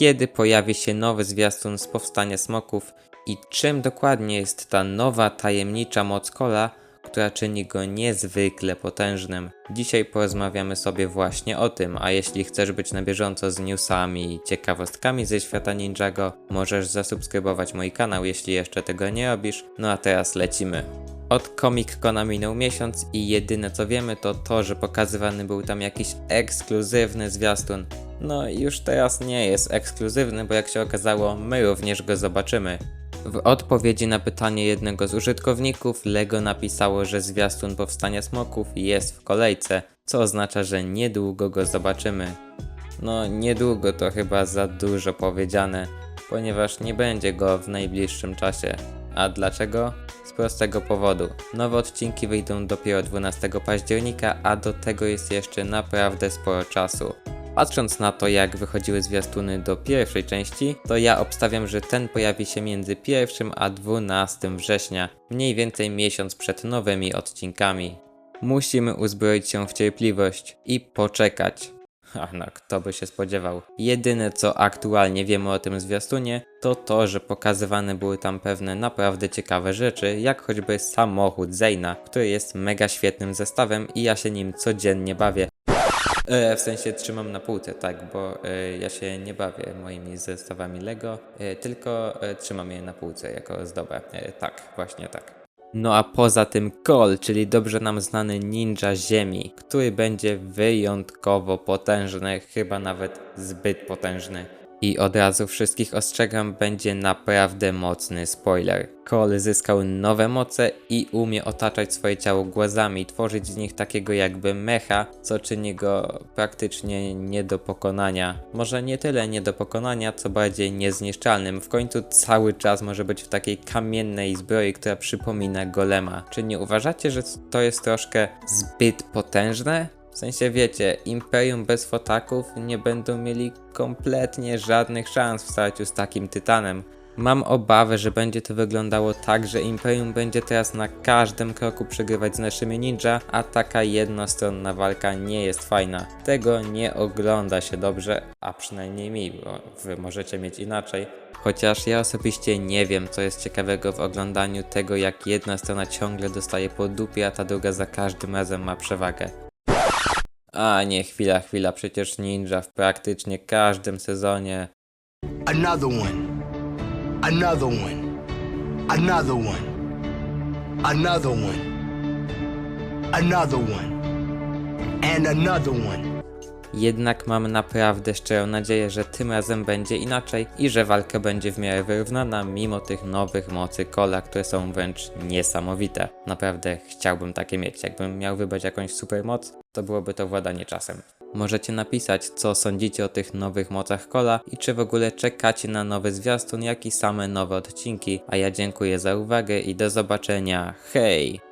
kiedy pojawi się nowy zwiastun z powstania smoków i czym dokładnie jest ta nowa tajemnicza moc Kola, która czyni go niezwykle potężnym. Dzisiaj porozmawiamy sobie właśnie o tym, a jeśli chcesz być na bieżąco z newsami i ciekawostkami ze świata Ninjago, możesz zasubskrybować mój kanał, jeśli jeszcze tego nie robisz. No a teraz lecimy. Od Comic Cona minął miesiąc i jedyne co wiemy to to, że pokazywany był tam jakiś ekskluzywny zwiastun. No już teraz nie jest ekskluzywny, bo jak się okazało, my również go zobaczymy. W odpowiedzi na pytanie jednego z użytkowników, Lego napisało, że zwiastun powstania smoków jest w kolejce, co oznacza, że niedługo go zobaczymy. No, niedługo to chyba za dużo powiedziane, ponieważ nie będzie go w najbliższym czasie. A dlaczego? Z prostego powodu. Nowe odcinki wyjdą dopiero 12 października, a do tego jest jeszcze naprawdę sporo czasu. Patrząc na to, jak wychodziły zwiastuny do pierwszej części, to ja obstawiam, że ten pojawi się między 1 a 12 września, mniej więcej miesiąc przed nowymi odcinkami. Musimy uzbroić się w cierpliwość i poczekać. A no, kto by się spodziewał. Jedyne co aktualnie wiemy o tym zwiastunie, to to, że pokazywane były tam pewne naprawdę ciekawe rzeczy, jak choćby samochód Zeyna, który jest mega świetnym zestawem i ja się nim codziennie bawię. E, w sensie trzymam na półce, tak, bo e, ja się nie bawię moimi zestawami Lego, e, tylko trzymam je na półce jako zdobę. Tak, właśnie tak. No a poza tym Kol, czyli dobrze nam znany ninja ziemi, który będzie wyjątkowo potężny, chyba nawet zbyt potężny. I od razu wszystkich ostrzegam, będzie naprawdę mocny spoiler. Cole zyskał nowe moce i umie otaczać swoje ciało głazami, tworzyć z nich takiego jakby mecha, co czyni go praktycznie nie do pokonania. Może nie tyle nie do pokonania, co bardziej niezniszczalnym. W końcu cały czas może być w takiej kamiennej zbroi, która przypomina golema. Czy nie uważacie, że to jest troszkę zbyt potężne? W sensie wiecie, Imperium bez fotaków nie będą mieli kompletnie żadnych szans w starciu z takim tytanem. Mam obawę, że będzie to wyglądało tak, że Imperium będzie teraz na każdym kroku przegrywać z naszymi ninja, a taka jednostronna walka nie jest fajna. Tego nie ogląda się dobrze, a przynajmniej mi, bo wy możecie mieć inaczej. Chociaż ja osobiście nie wiem, co jest ciekawego w oglądaniu tego, jak jedna strona ciągle dostaje po dupie, a ta druga za każdym razem ma przewagę. A nie, chwila, chwila, przecież ninja w praktycznie każdym sezonie. Another one. Another one. Another one. Another one. Another one. And another one. Jednak mam naprawdę szczerą nadzieję, że tym razem będzie inaczej i że walka będzie w miarę wyrównana mimo tych nowych mocy kola, które są wręcz niesamowite. Naprawdę chciałbym takie mieć. Jakbym miał wybrać jakąś supermoc, to byłoby to władanie czasem. Możecie napisać, co sądzicie o tych nowych mocach kola i czy w ogóle czekacie na nowy zwiastun, jak i same nowe odcinki. A ja dziękuję za uwagę i do zobaczenia. Hej!